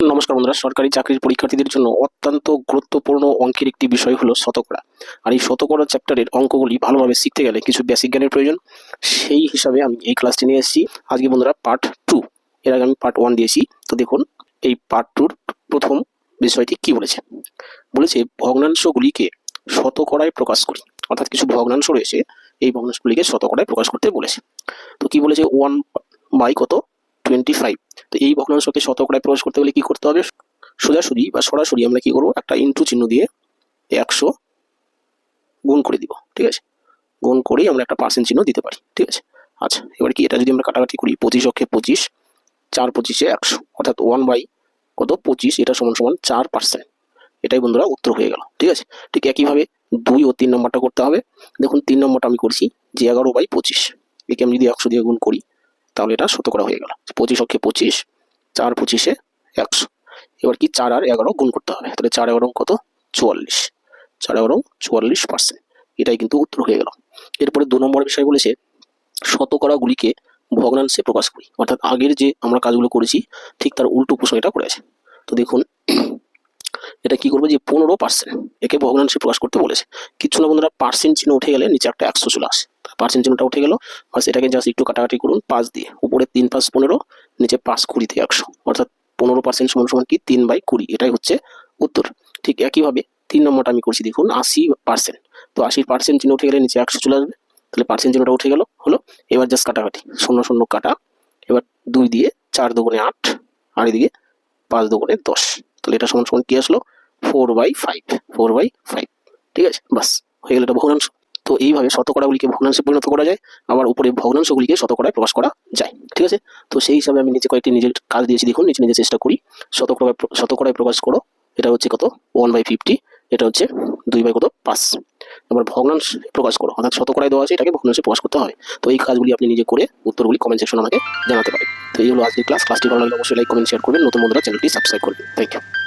নমস্কার বন্ধুরা, সরকারি চাকরির পরীক্ষার্থীদের জন্য অত্যন্ত গুরুত্বপূর্ণ অঙ্কের একটি বিষয় হলো শতকরা। আর এই শতকরা চ্যাপ্টারের অঙ্কগুলি ভালোভাবে শিখতে গেলে কিছু বেসিক জ্ঞানের প্রয়োজন। সেই হিসাবে আমি এই ক্লাসটি নিয়ে এসেছি। আজকে বন্ধুরা পার্ট টু এর আগে আমি পার্ট ওয়ান দিয়েছি। তো দেখুন, এই পার্ট টুর প্রথম বিষয়টি কি বলেছে? বলেছে, ভগ্নাংশগুলিকে শতকরায় প্রকাশ করি। অর্থাৎ কিছু ভগ্নাংশ রয়েছে, এই ভগ্নাংশগুলিকে শতকরায় প্রকাশ করতে বলেছে। তো কি বলেছে? ওয়ান বাই কত? টোয়েন্টি ফাইভ তো এই ভগ্নাংশকে শতকরায় প্রবেশ করতে হলে কি করতে হবে? সোজাসুজি বা সরাসরি আমরা কি করব? একটা ইন্টু চিহ্ন দিয়ে একশো গুণ করে দিব, ঠিক আছে? গুণ করেই আমরা একটা পার্সেন্ট চিহ্ন দিতে পারি, ঠিক আছে? আচ্ছা এবার কি এটা যদি আমরা কাটাকাটি করি, পঁচিশ অক্ষে পঁচিশ, চার পঁচিশে একশো, অর্থাৎ ওয়ান বাই কত? পঁচিশ, এটা সমান সমান চার পার্সেন্ট এটাই বন্ধুরা উত্তর হয়ে গেল, ঠিক আছে? ঠিক একইভাবে দুই ও তিন নম্বরটা করতে হবে। দেখুন, তিন নম্বরটা আমি করছি যে এগারো বাই পঁচিশ। একে আমি যদি একশো দিয়ে গুণ করি তাহলে এটা শতকরা হয়ে গেল। পঁচিশ অক্ষে পঁচিশ, চার পঁচিশে একশো। এবার কি চার আর এগারো গুণ করতে হবে? তাহলে চার এগারো কত? চুয়াল্লিশ। চার এগারো চুয়াল্লিশ পার্সেন্ট এটাই কিন্তু উত্তর হয়ে গেল। এরপরে দু নম্বর বিষয় বলেছে শতকরাগুলিকে ভগ্নাংশে প্রকাশ করি। অর্থাৎ আগের যে আমরা কাজগুলো করেছি, ঠিক তার উল্টো প্রশ্ন এটা করেছে তো দেখুন এটা কি করবে যে পনেরো পার্সেন্ট একে ভগ্নাংশে প্রকাশ করতে বলেছে। কিছু না বন্ধুরা পার্সেন্ট চিহ্ন উঠে গেলে নিচে একটা একশো চলে আসে। পার্সেন্ট চিহ্নটা উঠে গেল, বাস সেটাকে জাস্ট একটু কাটাকাটি করুন, পাঁচ দিয়ে। উপরে তিন পাঁচ পনেরো, নিচে পাঁচ কুড়িতে একশো। অর্থাৎ পনেরো পার্সেন্ট সমান সমান কি? তিন বাই কুড়ি। এটাই হচ্ছে উত্তর। ঠিক একইভাবে তিন নম্বরটা আমি করছি, দেখুন, আশি পার্সেন্ট তো আশি পার্সেন্ট চিহ্ন উঠে গেলে নিচে একশো চলে আসবে। তাহলে পার্সেন্ট চিহ্নটা উঠে গেল, হলো, এবার জাস্ট কাটাকাটি। শূন্য শূন্য কাটা, এবার দুই দিয়ে চার দুগুণে আট, আর এদিকে পাঁচ দুগুণে দশ। তাহলে এটা সমান সমান কি আসলো? Four by five four by five ঠিক আছে? বাস, হয়ে গেল এটা ভগ্নাংশ। তো এইভাবে শতকরাগুলিকে ভগ্নাংশে পরিণত করা যায়, আবার উপরে ভগ্নাংশগুলিকে শতকরায় প্রকাশ করা যায়, ঠিক আছে? তো সেই হিসাবে আমি নিজে কয়েকটি নিজের কাজ দিয়েছি, দেখুন নিজে নিজে চেষ্টা করি শতকরা শতকরায় প্রকাশ করো, এটা হচ্ছে কত? ওয়ান বাই ফিফটি এটা হচ্ছে দুই বাই কত? পাঁচ। এবার ভগ্নাংশ প্রকাশ করো, অর্থাৎ শতকরায় দেওয়া আছে, এটাকে ভগ্নাংশে প্রকাশ করতে হয়। তো এই কাজগুলি আপনি নিজে করে উত্তরগুলি কমেন্ট সেকশন আমাকে জানাতে পারেন। তো এই হলো আজকের ক্লাস ক্লাসটি ভালো লাগলে অবশ্যই লাইক কমেন্ট শেয়ার করবেন। নতুন বন্ধুরা চ্যানেলটি সাবস্ক্রাইব করবেন থ্যাংক ইউ